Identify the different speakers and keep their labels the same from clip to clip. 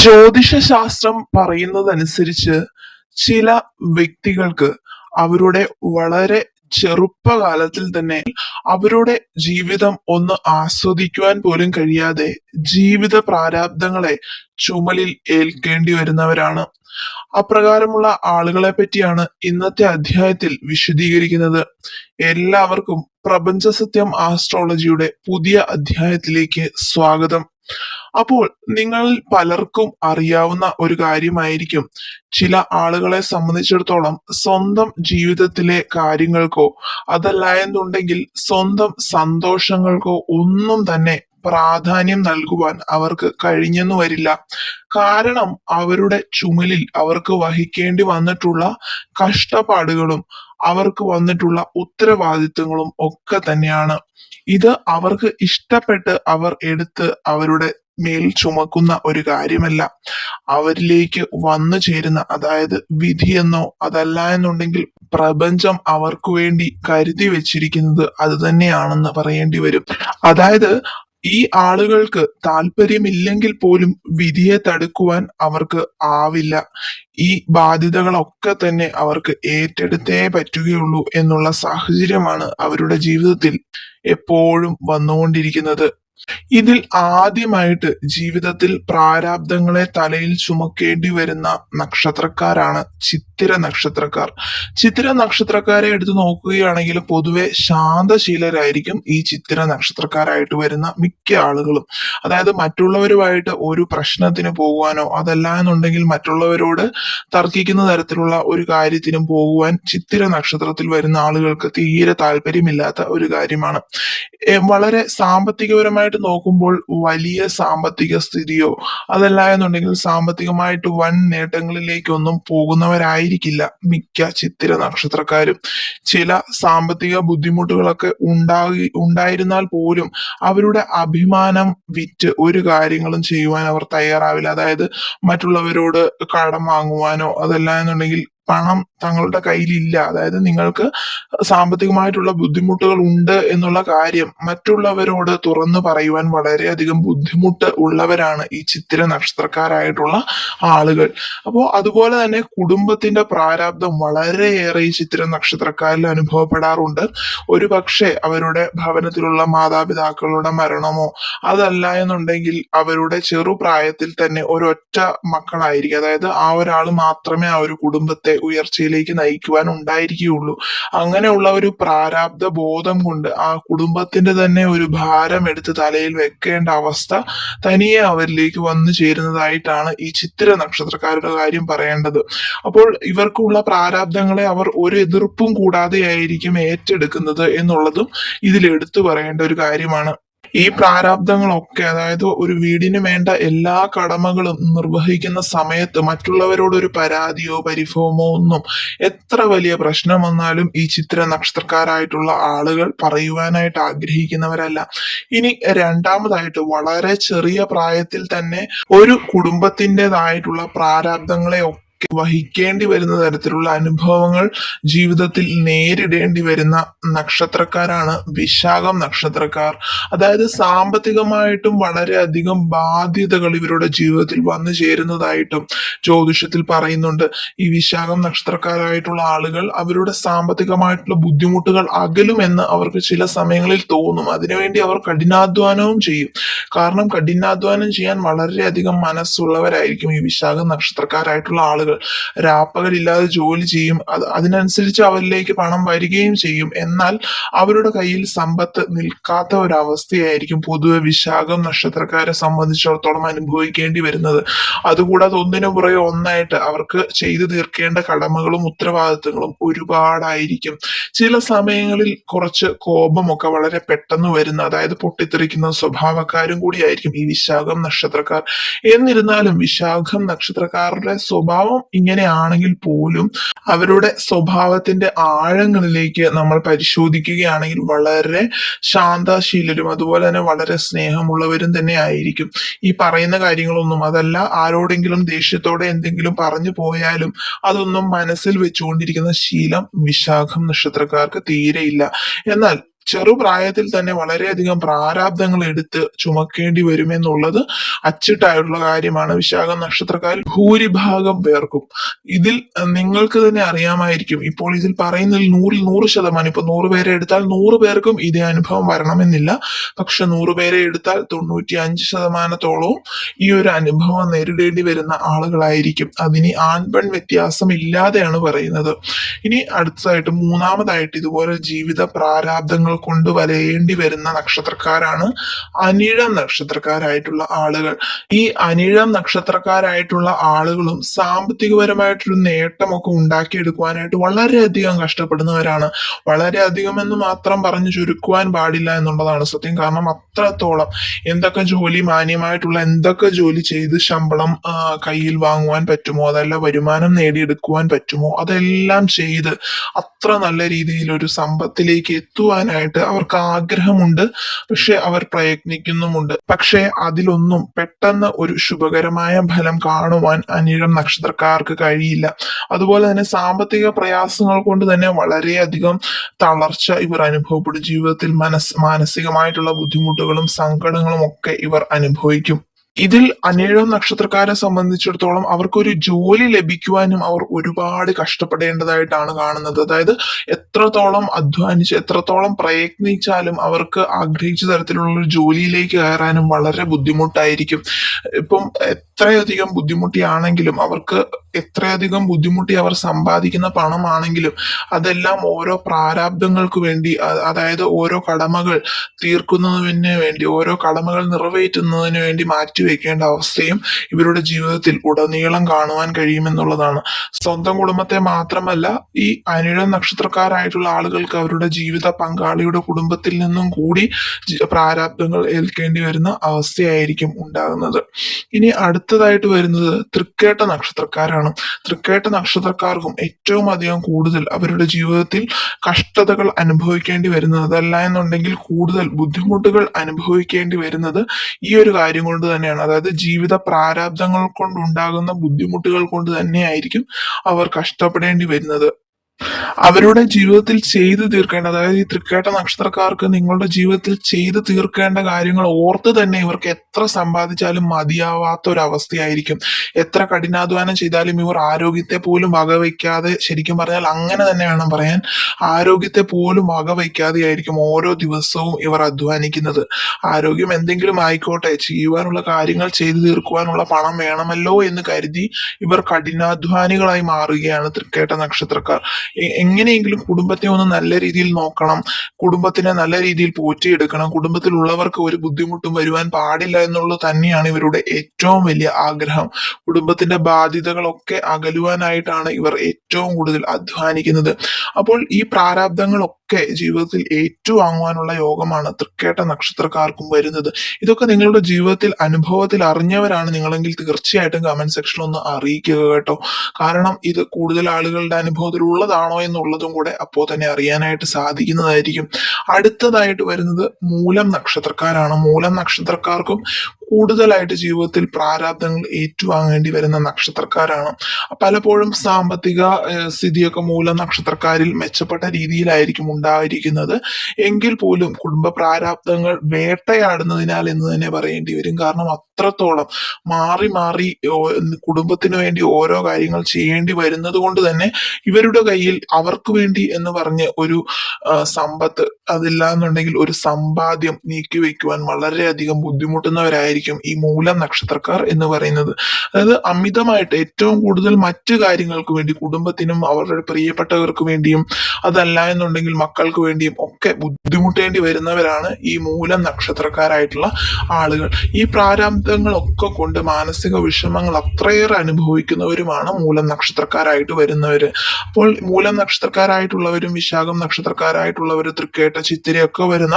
Speaker 1: ജ്യോതിഷശാസ്ത്രം പറയുന്നതനുസരിച്ച് ചില വ്യക്തികൾക്ക് അവരുടെ വളരെ ചെറുപ്പകാലത്തിൽ തന്നെ അവരുടെ ജീവിതം ഒന്ന് ആസ്വദിക്കുവാൻ പോലും കഴിയാതെ ജീവിത പ്രാരാബ്ദങ്ങളെ ചുമലിൽ ഏൽക്കേണ്ടി വരുന്നവരാണ്. അപ്രകാരമുള്ള ആളുകളെ പറ്റിയാണ് ഇന്നത്തെ അധ്യായത്തിൽ വിശദീകരിക്കുന്നത്. എല്ലാവർക്കും പ്രപഞ്ച സത്യം ആസ്ട്രോളജിയുടെ പുതിയ അധ്യായത്തിലേക്ക് സ്വാഗതം. അപ്പോൾ നിങ്ങൾ പലർക്കും അറിയാവുന്ന ഒരു കാര്യമായിരിക്കും. ചില ആളുകളെ സംബന്ധിച്ചിടത്തോളം സ്വന്തം ജീവിതത്തിലെ കാര്യങ്ങൾക്കോ അതല്ല എന്നുണ്ടെങ്കിൽ സ്വന്തം സന്തോഷങ്ങൾക്കോ ഒന്നും തന്നെ പ്രാധാന്യം നൽകുവാൻ അവർക്ക് കഴിഞ്ഞെന്നു വരില്ല. കാരണം അവരുടെ ചുമലിൽ അവർക്ക് വഹിക്കേണ്ടി വന്നിട്ടുള്ള കഷ്ടപ്പാടുകളും അവർക്ക് വന്നിട്ടുള്ള ഉത്തരവാദിത്തങ്ങളും ഒക്കെ തന്നെയാണ്. ഇത് അവർക്ക് ഇഷ്ടപ്പെട്ട് അവർ എടുത്ത് അവരുടെ മേൽ ചുമക്കുന്ന ഒരു കാര്യമല്ല. അവരിലേക്ക് വന്നു ചേരുന്ന അതായത് വിധിയെന്നോ അതല്ല എന്നുണ്ടെങ്കിൽ പ്രപഞ്ചം അവർക്ക് വേണ്ടി കരുതി വെച്ചിരിക്കുന്നത് അത് തന്നെയാണെന്ന് പറയേണ്ടി വരും. അതായത് ഈ ആളുകൾക്ക് താല്പര്യമില്ലെങ്കിൽ പോലും വിധിയെ തടുക്കുവാൻ അവർക്ക് ആവില്ല. ഈ ബാധ്യതകളൊക്കെ തന്നെ അവർക്ക് ഏറ്റെടുത്തേ പറ്റുകയുള്ളൂ എന്നുള്ള സാഹചര്യമാണ് അവരുടെ ജീവിതത്തിൽ എപ്പോഴും വന്നുകൊണ്ടിരിക്കുന്നത്. ഇതിൽ ആദ്യമായിട്ട് ജീവിതത്തിൽ പ്രാരാബ്ദങ്ങളെ തലയിൽ ചുമക്കേണ്ടി വരുന്ന നക്ഷത്രക്കാരാണ് ചിത്തിര നക്ഷത്രക്കാർ. ചിത്തിര നക്ഷത്രക്കാരെ എടുത്തു നോക്കുകയാണെങ്കിൽ പൊതുവെ ശാന്തശീലരായിരിക്കും ഈ ചിത്തിര നക്ഷത്രക്കാരായിട്ട് വരുന്ന മിക്ക ആളുകളും. അതായത് മറ്റുള്ളവരുമായിട്ട് ഒരു പ്രശ്നത്തിന് പോകുവാനോ അതല്ല എന്നുണ്ടെങ്കിൽ മറ്റുള്ളവരോട് തർക്കിക്കുന്ന തരത്തിലുള്ള ഒരു കാര്യത്തിനും പോകുവാൻ ചിത്തിര നക്ഷത്രത്തിൽ വരുന്ന ആളുകൾക്ക് തീരെ താല്പര്യമില്ലാത്ത ഒരു കാര്യമാണ്. വളരെ സാമ്പത്തികപരമായിട്ട് നോക്കുമ്പോൾ വലിയ സാമ്പത്തിക സ്ഥിതിയോ അതല്ല എന്നുണ്ടെങ്കിൽ സാമ്പത്തികമായിട്ട് വൻ നേട്ടങ്ങളിലേക്കൊന്നും പോകുന്നവരായിരിക്കില്ല മിക്ക ചിത്തിര നക്ഷത്രക്കാരും. ചില സാമ്പത്തിക ബുദ്ധിമുട്ടുകളൊക്കെ ഉണ്ടാകി ഉണ്ടായിരുന്നാൽ പോലും അവരുടെ അഭിമാനം വിറ്റ് ഒരു കാര്യങ്ങളും ചെയ്യുവാൻ അവർ തയ്യാറാവില്ല. അതായത് മറ്റുള്ളവരോട് കടം വാങ്ങുവാനോ അതല്ല എന്നുണ്ടെങ്കിൽ പണം തങ്ങളുടെ കയ്യിലില്ല. അതായത് നിങ്ങൾക്ക് സാമ്പത്തികമായിട്ടുള്ള ബുദ്ധിമുട്ടുകൾ ഉണ്ട് എന്നുള്ള കാര്യം മറ്റുള്ളവരോട് തുറന്നു പറയുവാൻ വളരെയധികം ബുദ്ധിമുട്ട് ഉള്ളവരാണ് ഈ ചിത്തിര നക്ഷത്രക്കാരായിട്ടുള്ള ആളുകൾ. അപ്പോൾ അതുപോലെ തന്നെ കുടുംബത്തിന്റെ പ്രാരാബ്ദം വളരെയേറെ ഈ ചിത്ര നക്ഷത്രക്കാരിൽ അനുഭവപ്പെടാറുണ്ട്. ഒരു പക്ഷേ അവരുടെ ഭവനത്തിലുള്ള മാതാപിതാക്കളുടെ മരണമോ അതല്ല എന്നുണ്ടെങ്കിൽ അവരുടെ ചെറുപ്രായത്തിൽ തന്നെ ഒരൊറ്റ മക്കളായിരിക്കും. അതായത് ആ ഒരാൾ മാത്രമേ ആ ഒരു കുടുംബത്തെ ഉയർച്ചയിലേക്ക് നയിക്കുവാൻ ഉണ്ടായിരിക്കുകയുള്ളൂ. അങ്ങനെയുള്ള ഒരു പ്രാരാബ്ധ ബോധം കൊണ്ട് ആ കുടുംബത്തിന്റെ തന്നെ ഒരു ഭാരം എടുത്ത് തലയിൽ വെക്കേണ്ട അവസ്ഥ തനിയെ അവരിലേക്ക് വന്നു ചേരുന്നതായിട്ടാണ് ഈ ചിത്ര നക്ഷത്രക്കാരുടെ കാര്യം പറയേണ്ടത്. അപ്പോൾ ഇവർക്കുള്ള പ്രാരാബ്ദങ്ങളെ അവർ ഒരു എതിർപ്പും കൂടാതെയായിരിക്കും ഏറ്റെടുക്കുന്നത് എന്നുള്ളതും ഇതിൽ എടുത്തു പറയേണ്ട ഒരു കാര്യമാണ്. ഈ പ്രാരാബ്ദങ്ങളൊക്കെ അതായത് ഒരു വീടിന് വേണ്ട എല്ലാ കടമകളും നിർവഹിക്കുന്ന സമയത്ത് മറ്റുള്ളവരോട് ഒരു പരാതിയോ പരിഭവമോ ഒന്നും എത്ര വലിയ പ്രശ്നം വന്നാലും ഈ ചിത്ര നക്ഷത്രക്കാരായിട്ടുള്ള ആളുകൾ പറയുവാനായിട്ട് ആഗ്രഹിക്കുന്നവരല്ല. ഇനി രണ്ടാമതായിട്ട് വളരെ ചെറിയ പ്രായത്തിൽ തന്നെ ഒരു കുടുംബത്തിന്റെതായിട്ടുള്ള പ്രാരാബ്ദങ്ങളെ വഹിക്കേണ്ടി വരുന്ന തരത്തിലുള്ള അനുഭവങ്ങൾ ജീവിതത്തിൽ നേരിടേണ്ടി വരുന്ന നക്ഷത്രക്കാരാണ് വിശാഖം നക്ഷത്രക്കാർ. അതായത് സാമ്പത്തികമായിട്ടും വളരെയധികം ബാധ്യതകൾ ഇവരുടെ ജീവിതത്തിൽ വന്നു ചേരുന്നതായിട്ടും ജ്യോതിഷത്തിൽ പറയുന്നുണ്ട്. ഈ വിശാഖം നക്ഷത്രക്കാരായിട്ടുള്ള ആളുകൾ അവരുടെ സാമ്പത്തികമായിട്ടുള്ള ബുദ്ധിമുട്ടുകൾ അകലുമെന്ന് അവർക്ക് ചില സമയങ്ങളിൽ തോന്നും. അതിനുവേണ്ടി അവർ കഠിനാധ്വാനവും ചെയ്യും. കാരണം കഠിനാധ്വാനം ചെയ്യാൻ വളരെയധികം മനസ്സുള്ളവരായിരിക്കും ഈ വിശാഖം നക്ഷത്രക്കാരായിട്ടുള്ള ആളുകൾ. രാപ്പകലില്ലാതെ ജോലി ചെയ്യും. അത് അതിനനുസരിച്ച് അവരിലേക്ക് പണം വരികയും ചെയ്യും. എന്നാൽ അവരുടെ കയ്യിൽ സമ്പത്ത് നിൽക്കാത്ത ഒരവസ്ഥയായിരിക്കും പൊതുവെ വിശാഖം നക്ഷത്രക്കാരെ സംബന്ധിച്ചിടത്തോളം അനുഭവിക്കേണ്ടി വരുന്നത്. അതുകൂടാതെ ഒന്നിനു പുറകെ ഒന്നായിട്ട് അവർക്ക് ചെയ്തു തീർക്കേണ്ട കടമകളും ഉത്തരവാദിത്തങ്ങളും ഒരുപാടായിരിക്കും. ചില സമയങ്ങളിൽ കുറച്ച് കോപമൊക്കെ വളരെ പെട്ടെന്ന് വരുന്ന അതായത് പൊട്ടിത്തെറിക്കുന്ന സ്വഭാവക്കാരും കൂടിയായിരിക്കും ഈ വിശാഖം നക്ഷത്രക്കാർ. എന്നിരുന്നാലും വിശാഖം നക്ഷത്രക്കാരുടെ സ്വഭാവം ഇങ്ങനെയാണെങ്കിൽ പോലും അവരുടെ സ്വഭാവത്തിന്റെ ആഴങ്ങളിലേക്ക് നമ്മൾ പരിശോധിക്കുകയാണെങ്കിൽ വളരെ ശാന്തശീലരും അതുപോലെ തന്നെ വളരെ സ്നേഹമുള്ളവരും തന്നെ ആയിരിക്കും. ഈ പറയുന്ന കാര്യങ്ങളൊന്നും അതല്ല ആരോടെങ്കിലും ദേഷ്യത്തോടെ എന്തെങ്കിലും പറഞ്ഞു പോയാലും അതൊന്നും മനസ്സിൽ വെച്ചുകൊണ്ടിരിക്കുന്ന ശീലം വിശാഖം നക്ഷത്രക്കാർക്ക് തീരെയില്ല. എന്നാൽ ചെറുപ്രായത്തിൽ തന്നെ വളരെയധികം പ്രാരാബ്ദങ്ങൾ എടുത്ത് ചുമക്കേണ്ടി വരുമെന്നുള്ളത് അച്ചിട്ടായിട്ടുള്ള കാര്യമാണ്. വിശാഖ നക്ഷത്രക്കാരിൽ ഭൂരിഭാഗം പേർക്കും. ഇതിൽ നിങ്ങൾക്ക് തന്നെ അറിയാമായിരിക്കും. ഇപ്പോൾ ഇതിൽ പറയുന്നതിൽ നൂറിൽ നൂറ് ശതമാനം ഇപ്പൊ നൂറ് പേരെ എടുത്താൽ നൂറ് പേർക്കും ഇതേ അനുഭവം വരണമെന്നില്ല. പക്ഷെ നൂറ് പേരെ എടുത്താൽ തൊണ്ണൂറ്റി അഞ്ച് ശതമാനത്തോളവും ഈ ഒരു അനുഭവം നേരിടേണ്ടി വരുന്ന ആളുകളായിരിക്കും. അതിന് ആൺപെൺ വ്യത്യാസം ഇല്ലാതെയാണ് പറയുന്നത്. ഇനി അടുത്തതായിട്ട് മൂന്നാമതായിട്ട് ഇതുപോലെ ജീവിത പ്രാരാബ്ദങ്ങൾ കൊണ്ട് വലയേണ്ടി വരുന്ന നക്ഷത്രക്കാരാണ് അനിഴം നക്ഷത്രക്കാരായിട്ടുള്ള ആളുകൾ. ഈ അനിഴം നക്ഷത്രക്കാരായിട്ടുള്ള ആളുകളും സാമ്പത്തികപരമായിട്ടൊരു നേട്ടമൊക്കെ ഉണ്ടാക്കിയെടുക്കുവാനായിട്ട് വളരെയധികം കഷ്ടപ്പെടുന്നവരാണ്. വളരെയധികം എന്ന് മാത്രം പറഞ്ഞ് ചുരുക്കുവാൻ പാടില്ല എന്നുള്ളതാണ് സത്യം. കാരണം അത്രത്തോളം എന്തൊക്കെ ജോലി മാന്യമായിട്ടുള്ള എന്തൊക്കെ ജോലി ചെയ്ത് ശമ്പളം കയ്യിൽ വാങ്ങുവാൻ പറ്റുമോ? അതല്ല വരുമാനം നേടിയെടുക്കുവാൻ പറ്റുമോ? അതെല്ലാം ചെയ്ത് അത്ര നല്ല രീതിയിൽ ഒരു സമ്പത്തിലേക്ക് എത്തുവാനായിട്ട് അവർക്ക് ആഗ്രഹമുണ്ട് പക്ഷെ അവർ പ്രയത്നിക്കുന്നുമുണ്ട്. പക്ഷെ അതിലൊന്നും പെട്ടെന്ന് ഒരു ശുഭകരമായ ഫലം കാണുവാൻ അനിഴം നക്ഷത്രക്കാർക്ക് കഴിയില്ല. അതുപോലെ തന്നെ സാമ്പത്തിക പ്രയാസങ്ങൾ കൊണ്ട് തന്നെ വളരെയധികം തളർച്ച ഇവർ അനുഭവപ്പെടും. ജീവിതത്തിൽ മനസ് മാനസികമായിട്ടുള്ള ബുദ്ധിമുട്ടുകളും സങ്കടങ്ങളും ഒക്കെ ഇവർ അനുഭവിക്കും. ഇതിൽ അനേഴം നക്ഷത്രക്കാരെ സംബന്ധിച്ചിടത്തോളം അവർക്കൊരു ജോലി ലഭിക്കുവാനും അവർ ഒരുപാട് കഷ്ടപ്പെടേണ്ടതായിട്ടാണ് കാണുന്നത്. അതായത് എത്രത്തോളം അധ്വാനിച്ച് എത്രത്തോളം പ്രയത്നിച്ചാലും അവർക്ക് ആഗ്രഹിച്ച തരത്തിലുള്ള ഒരു ജോലിയിലേക്ക് കയറാനും വളരെ ബുദ്ധിമുട്ടായിരിക്കും. ഇപ്പം എത്രയധികം ബുദ്ധിമുട്ടിയാണെങ്കിലും അവർക്ക് എത്രയധികം ബുദ്ധിമുട്ടി അവർ സമ്പാദിക്കുന്ന പണമാണെങ്കിലും അതെല്ലാം ഓരോ പ്രാരാബ്ദങ്ങൾക്ക് വേണ്ടി അതായത് ഓരോ കടമകൾ തീർക്കുന്നതിന് വേണ്ടി ഓരോ കടമകൾ നിറവേറ്റുന്നതിന് വേണ്ടി മാറ്റിവെക്കേണ്ട അവസ്ഥയും ഇവരുടെ ജീവിതത്തിൽ ഉടനീളം കാണുവാൻ കഴിയുമെന്നുള്ളതാണ്. സ്വന്തം കുടുംബത്തെ മാത്രമല്ല ഈ അനിഴ നക്ഷത്രക്കാരായിട്ടുള്ള ആളുകൾക്ക് അവരുടെ ജീവിത പങ്കാളിയുടെ കുടുംബത്തിൽ നിന്നും കൂടി പ്രാരാബ്ദങ്ങൾ ഏൽക്കേണ്ടി വരുന്ന അവസ്ഥയായിരിക്കും ഉണ്ടാകുന്നത്. ഇനി അടുത്തതായിട്ട് വരുന്നത് തൃക്കേട്ട നക്ഷത്രക്കാരാണ്. തൃക്കേട്ട നക്ഷത്രക്കാർക്കും ഏറ്റവും അധികം കൂടുതൽ അവരുടെ ജീവിതത്തിൽ കഷ്ടതകൾ അനുഭവിക്കേണ്ടി വരുന്നത് അതല്ല എന്നുണ്ടെങ്കിൽ കൂടുതൽ ബുദ്ധിമുട്ടുകൾ അനുഭവിക്കേണ്ടി വരുന്നത് ഈ ഒരു കാര്യം കൊണ്ട് തന്നെയാണ്. അതായത് ജീവിത പ്രാരാബ്ദങ്ങൾ കൊണ്ടുണ്ടാകുന്ന ബുദ്ധിമുട്ടുകൾ കൊണ്ട് തന്നെയായിരിക്കും അവർ കഷ്ടപ്പെടേണ്ടി വരുന്നത്. അവരുടെ ജീവിതത്തിൽ ചെയ്തു തീർക്കേണ്ട അതായത് ഈ തൃക്കേട്ട നക്ഷത്രക്കാർക്ക് നിങ്ങളുടെ ജീവിതത്തിൽ ചെയ്തു തീർക്കേണ്ട കാര്യങ്ങൾ ഓർത്ത് തന്നെ ഇവർക്ക് എത്ര സമ്പാദിച്ചാലും മതിയാവാത്ത ഒരു അവസ്ഥയായിരിക്കും എത്ര കഠിനാധ്വാനം ചെയ്താലും ഇവർ ആരോഗ്യത്തെ പോലും വകവയ്ക്കാതെ ശരിക്കും പറഞ്ഞാൽ അങ്ങനെ തന്നെ വേണം പറയാൻ ആരോഗ്യത്തെ പോലും വകവയ്ക്കാതെയായിരിക്കും ഓരോ ദിവസവും ഇവർ അധ്വാനിക്കുന്നത്. ആരോഗ്യം എന്തെങ്കിലും ആയിക്കോട്ടെ ചെയ്യുവാനുള്ള കാര്യങ്ങൾ ചെയ്തു തീർക്കുവാനുള്ള പണം വേണമല്ലോ എന്ന് കരുതി ഇവർ കഠിനാധ്വാനികളായി മാറുകയാണ് തൃക്കേട്ട നക്ഷത്രക്കാർ. എങ്ങനെയെങ്കിലും കുടുംബത്തെ ഒന്ന് നല്ല രീതിയിൽ നോക്കണം കുടുംബത്തിനെ നല്ല രീതിയിൽ പോറ്റിയെടുക്കണം കുടുംബത്തിലുള്ളവർക്ക് ഒരു ബുദ്ധിമുട്ടും വരുവാൻ പാടില്ല എന്നുള്ളത് തന്നെയാണ് ഇവരുടെ ഏറ്റവും വലിയ ആഗ്രഹം. കുടുംബത്തിന്റെ ബാധ്യതകളൊക്കെ അകലുവാനായിട്ടാണ് ഇവർ ഏറ്റവും കൂടുതൽ അധ്വാനിക്കുന്നത്. അപ്പോൾ ഈ പ്രാരാബ്ദങ്ങളൊക്കെ ജീവിതത്തിൽ ഏറ്റുവാങ്ങുവാനുള്ള യോഗമാണ് തൃക്കേട്ട നക്ഷത്രക്കാർക്കും വരുന്നത്. ഇതൊക്കെ നിങ്ങളുടെ ജീവിതത്തിൽ അനുഭവത്തിൽ അറിഞ്ഞവരാണ് നിങ്ങളെങ്കിൽ തീർച്ചയായിട്ടും കമന്റ് സെക്ഷനിൽ ഒന്ന് അറിയിക്കുക കേട്ടോ. കാരണം ഇത് കൂടുതൽ ആളുകളുടെ അനുഭവത്തിൽ ഉള്ളതാണോ എന്നുള്ളതും കൂടെ അപ്പോൾ തന്നെ അറിയാനായിട്ട് സാധിക്കുന്നതായിരിക്കും. അടുത്തതായിട്ട് വരുന്നത് മൂലം നക്ഷത്രക്കാരാണ്. മൂലം നക്ഷത്രക്കാർക്കും കൂടുതലായിട്ട് ജീവിതത്തിൽ പ്രാരാബ്ദങ്ങൾ ഏറ്റുവാങ്ങേണ്ടി വരുന്ന നക്ഷത്രക്കാരാണ്. പലപ്പോഴും സാമ്പത്തിക സ്ഥിതിയൊക്കെ മൂലം നക്ഷത്രക്കാരിൽ മെച്ചപ്പെട്ട രീതിയിലായിരിക്കും ഉണ്ടായിരിക്കുന്നത്. എങ്കിൽ പോലും കുടുംബ പ്രാരാബ്ദങ്ങൾ വേട്ടയാടുന്നതിനാൽ എന്ന് തന്നെ പറയേണ്ടി വരും. കാരണം അത്രത്തോളം മാറി മാറി കുടുംബത്തിന് വേണ്ടി ഓരോ കാര്യങ്ങൾ ചെയ്യേണ്ടി വരുന്നത് കൊണ്ട് തന്നെ ഇവരുടെ കയ്യിൽ അവർക്ക് വേണ്ടി എന്ന് പറഞ്ഞ് ഒരു സമ്പത്ത് അതില്ല എന്നുണ്ടെങ്കിൽ ഒരു സമ്പാദ്യം നീക്കി വെക്കുവാൻ വളരെയധികം ബുദ്ധിമുട്ടുന്നവരായിരിക്കും ഈ മൂലം നക്ഷത്രക്കാർ എന്ന് പറയുന്നത്. അതായത് അമിതമായിട്ട് ഏറ്റവും കൂടുതൽ മറ്റു കാര്യങ്ങൾക്ക് വേണ്ടി കുടുംബത്തിനും അവരുടെ പ്രിയപ്പെട്ടവർക്ക് വേണ്ടിയും അതല്ല എന്നുണ്ടെങ്കിൽ മക്കൾക്ക് വേണ്ടിയും ഒക്കെ ബുദ്ധിമുട്ടേണ്ടി വരുന്നവരാണ് ഈ മൂലം നക്ഷത്രക്കാരായിട്ടുള്ള ആളുകൾ. ഈ പ്രാരാബ്ദങ്ങളൊക്കെ കൊണ്ട് മാനസിക വിഷമങ്ങൾ അത്രയേറെ അനുഭവിക്കുന്നവരുമാണ് മൂലം നക്ഷത്രക്കാരായിട്ട് വരുന്നവർ അപ്പോൾ മൂലം നക്ഷത്രക്കാരായിട്ടുള്ളവരും വിശാഖം നക്ഷത്രക്കാരായിട്ടുള്ളവർ തൃക്കേട്ട ചിത്തിരയൊക്കെ വരുന്ന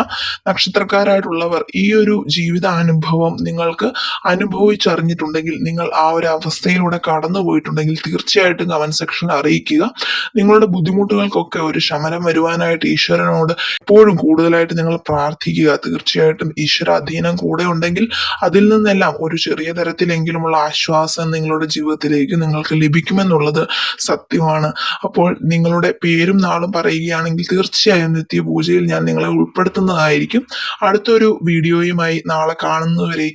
Speaker 1: നക്ഷത്രക്കാരായിട്ടുള്ളവർ ഈ ഒരു ജീവിതാനുഭവം നിങ്ങൾക്ക് അനുഭവിച്ചറിഞ്ഞിട്ടുണ്ടെങ്കിൽ നിങ്ങൾ ആ ഒരു അവസ്ഥയിലൂടെ കടന്നു പോയിട്ടുണ്ടെങ്കിൽ തീർച്ചയായിട്ടും കമന്റ് സെക്ഷനിൽ അറിയിക്കുക. നിങ്ങളുടെ ബുദ്ധിമുട്ടുകൾക്കൊക്കെ ഒരു ശമനം വരുവാനായിട്ട് ഈശ്വരനോട് എപ്പോഴും കൂടുതലായിട്ട് നിങ്ങൾ പ്രാർത്ഥിക്കുക. തീർച്ചയായിട്ടും ഈശ്വര അധീനം കൂടെ ഉണ്ടെങ്കിൽ അതിൽ നിന്നെല്ലാം ഒരു ചെറിയ തരത്തിലെങ്കിലുമുള്ള ആശ്വാസം നിങ്ങളുടെ ജീവിതത്തിലേക്ക് നിങ്ങൾക്ക് ലഭിക്കുമെന്നുള്ളത് സത്യമാണ്. അപ്പോൾ നിങ്ങളുടെ പേരും നാളും പറയുകയാണെങ്കിൽ തീർച്ചയായും നിത്യപൂജയിൽ ഞാൻ നിങ്ങളെ ഉൾപ്പെടുത്തുന്നതായിരിക്കും. അടുത്തൊരു വീഡിയോയുമായി നാളെ കാണുന്നവരേക്കും